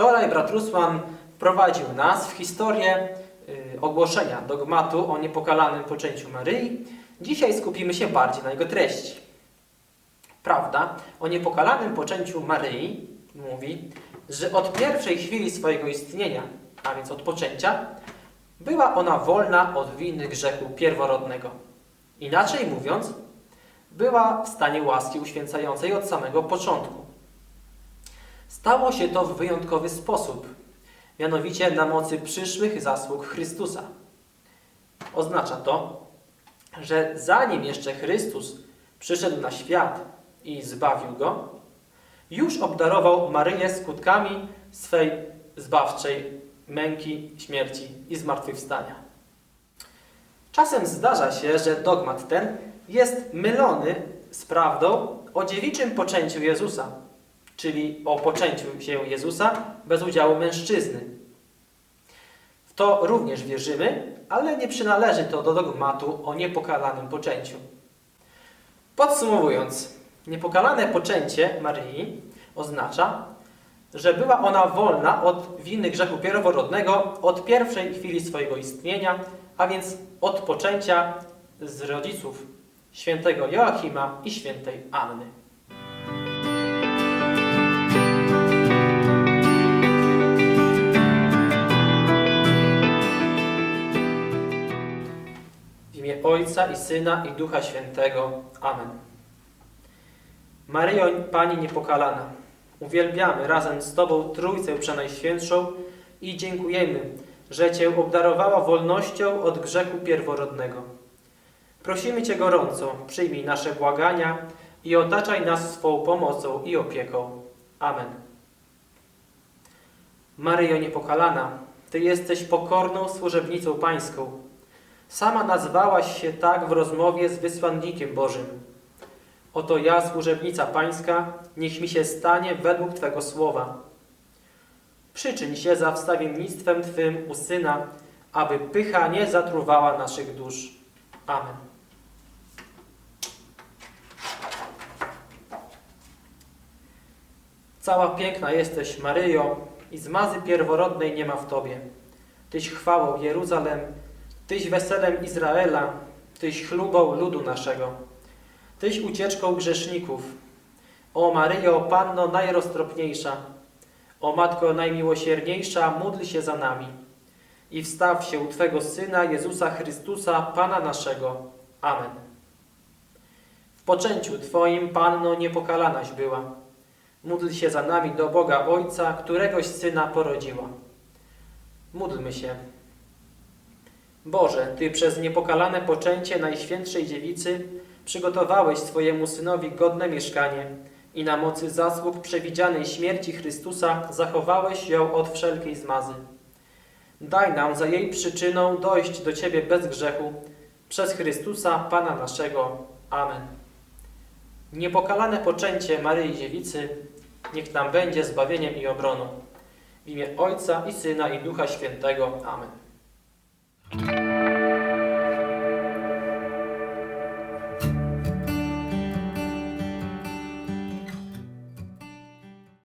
Wczoraj brat Rusłan wprowadził nas w historię y, ogłoszenia dogmatu o niepokalanym poczęciu Maryi. Dzisiaj skupimy się bardziej na jego treści. Prawda o niepokalanym poczęciu Maryi mówi, że od pierwszej chwili swojego istnienia, a więc od poczęcia, była ona wolna od winy grzechu pierworodnego. Inaczej mówiąc, była w stanie łaski uświęcającej od samego początku. Stało się to w wyjątkowy sposób, mianowicie na mocy przyszłych zasług Chrystusa. Oznacza to, że zanim jeszcze Chrystus przyszedł na świat i zbawił go, już obdarował Maryję skutkami swej zbawczej męki, śmierci i zmartwychwstania. Czasem zdarza się, że dogmat ten jest mylony z prawdą o dziewiczym poczęciu Jezusa, czyli o poczęciu się Jezusa bez udziału mężczyzny. W to również wierzymy, ale nie przynależy to do dogmatu o niepokalanym poczęciu. Podsumowując, niepokalane poczęcie Maryi oznacza, że była ona wolna od winy grzechu pierworodnego od pierwszej chwili swojego istnienia, a więc od poczęcia z rodziców świętego Joachima i świętej Anny. Imię Ojca i Syna i Ducha Świętego. Amen. Maryjo, Pani niepokalana, uwielbiamy razem z Tobą Trójcę Przenajświętszą i dziękujemy, że Cię obdarowała wolnością od grzechu pierworodnego. Prosimy Cię gorąco, przyjmij nasze błagania i otaczaj nas swą pomocą i opieką. Amen. Maryjo niepokalana, Ty jesteś pokorną służebnicą Pańską. Sama nazwałaś się tak w rozmowie z wysłannikiem Bożym. Oto ja, służebnica Pańska, niech mi się stanie według Twego słowa. Przyczyń się za wstawiennictwem Twym u Syna, aby pycha nie zatruwała naszych dusz. Amen. Cała piękna jesteś, Maryjo, i zmazy pierworodnej nie ma w Tobie. Tyś chwałą Jeruzalem, Tyś weselem Izraela, Tyś chlubą ludu naszego. Tyś ucieczką grzeszników. O Maryjo, Panno najroztropniejsza, o Matko najmiłosierniejsza, módl się za nami. I wstaw się u Twego Syna, Jezusa Chrystusa, Pana naszego. Amen. W poczęciu Twoim, Panno, niepokalanaś była. Módl się za nami do Boga Ojca, któregoś Syna porodziła. Módlmy się. Boże, Ty przez niepokalane poczęcie Najświętszej Dziewicy przygotowałeś swojemu Synowi godne mieszkanie i na mocy zasług przewidzianej śmierci Chrystusa zachowałeś ją od wszelkiej zmazy. Daj nam za jej przyczyną dojść do Ciebie bez grzechu, przez Chrystusa Pana naszego. Amen. Niepokalane poczęcie Maryi Dziewicy niech nam będzie zbawieniem i obroną. W imię Ojca i Syna i Ducha Świętego. Amen.